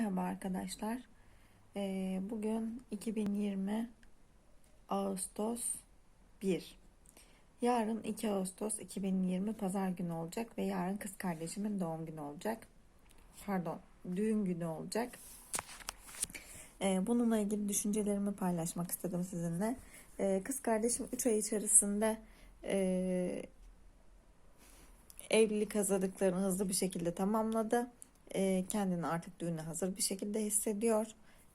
Merhaba arkadaşlar. Ee, bugün 2020 Ağustos 1. Yarın 2 Ağustos 2020 Pazar günü olacak ve yarın kız kardeşimin doğum günü olacak. Pardon, düğün günü olacak. Ee, bununla ilgili düşüncelerimi paylaşmak istedim sizinle. Ee, kız kardeşim 3 ay içerisinde e, evlilik hazırlıklarını hızlı bir şekilde tamamladı e, kendini artık düğüne hazır bir şekilde hissediyor.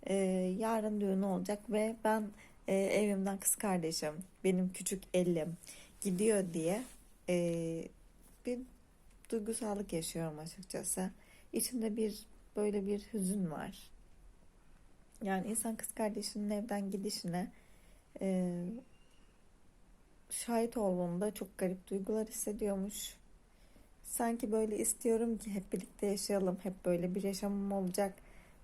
E, yarın düğünü olacak ve ben e, evimden kız kardeşim, benim küçük elim gidiyor diye e, bir duygusallık yaşıyorum açıkçası. İçimde bir böyle bir hüzün var. Yani insan kız kardeşinin evden gidişine e, şahit olduğunda çok garip duygular hissediyormuş sanki böyle istiyorum ki hep birlikte yaşayalım. Hep böyle bir yaşamım olacak.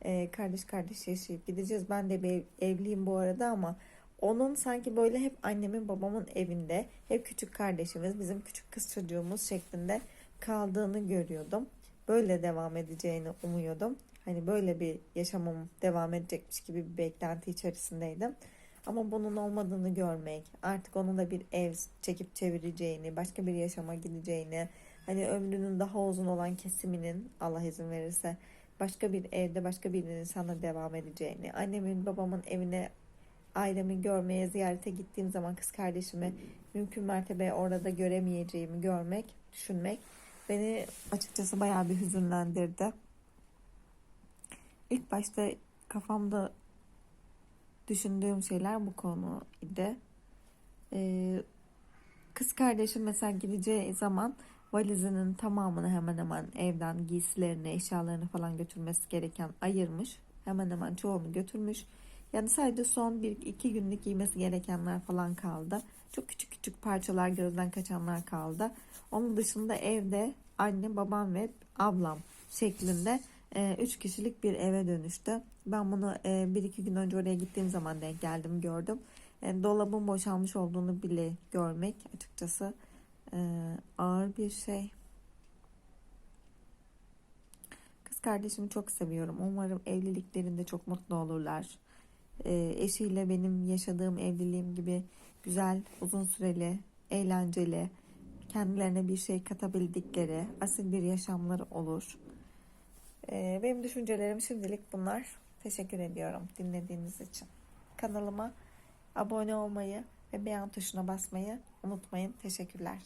Ee, kardeş kardeş yaşayıp gideceğiz. Ben de bir ev, evliyim bu arada ama onun sanki böyle hep annemin babamın evinde hep küçük kardeşimiz bizim küçük kız çocuğumuz şeklinde kaldığını görüyordum. Böyle devam edeceğini umuyordum. Hani böyle bir yaşamım devam edecekmiş gibi bir beklenti içerisindeydim. Ama bunun olmadığını görmek, artık onun da bir ev çekip çevireceğini, başka bir yaşama gideceğini, hani ömrünün daha uzun olan kesiminin Allah izin verirse başka bir evde başka bir insanla devam edeceğini, annemin babamın evine ailemi görmeye ziyarete gittiğim zaman kız kardeşimi mümkün mertebe orada göremeyeceğimi görmek, düşünmek beni açıkçası bayağı bir hüzünlendirdi. İlk başta kafamda düşündüğüm şeyler bu konu idi. Ee, kız kardeşim mesela gideceği zaman valizinin tamamını hemen hemen evden giysilerini, eşyalarını falan götürmesi gereken ayırmış. Hemen hemen çoğunu götürmüş. Yani sadece son bir iki günlük giymesi gerekenler falan kaldı. Çok küçük küçük parçalar gözden kaçanlar kaldı. Onun dışında evde anne, babam ve ablam şeklinde e, üç kişilik bir eve dönüştü. Ben bunu e, bir iki gün önce oraya gittiğim zaman denk geldim gördüm. E, dolabın boşalmış olduğunu bile görmek açıkçası e, ağır bir şey. Kız kardeşimi çok seviyorum. Umarım evliliklerinde çok mutlu olurlar. E, eşiyle benim yaşadığım evliliğim gibi güzel, uzun süreli, eğlenceli, kendilerine bir şey katabildikleri asil bir yaşamları olur. E, benim düşüncelerim şimdilik bunlar. Teşekkür ediyorum dinlediğiniz için. Kanalıma abone olmayı ve beğen tuşuna basmayı unutmayın. Teşekkürler.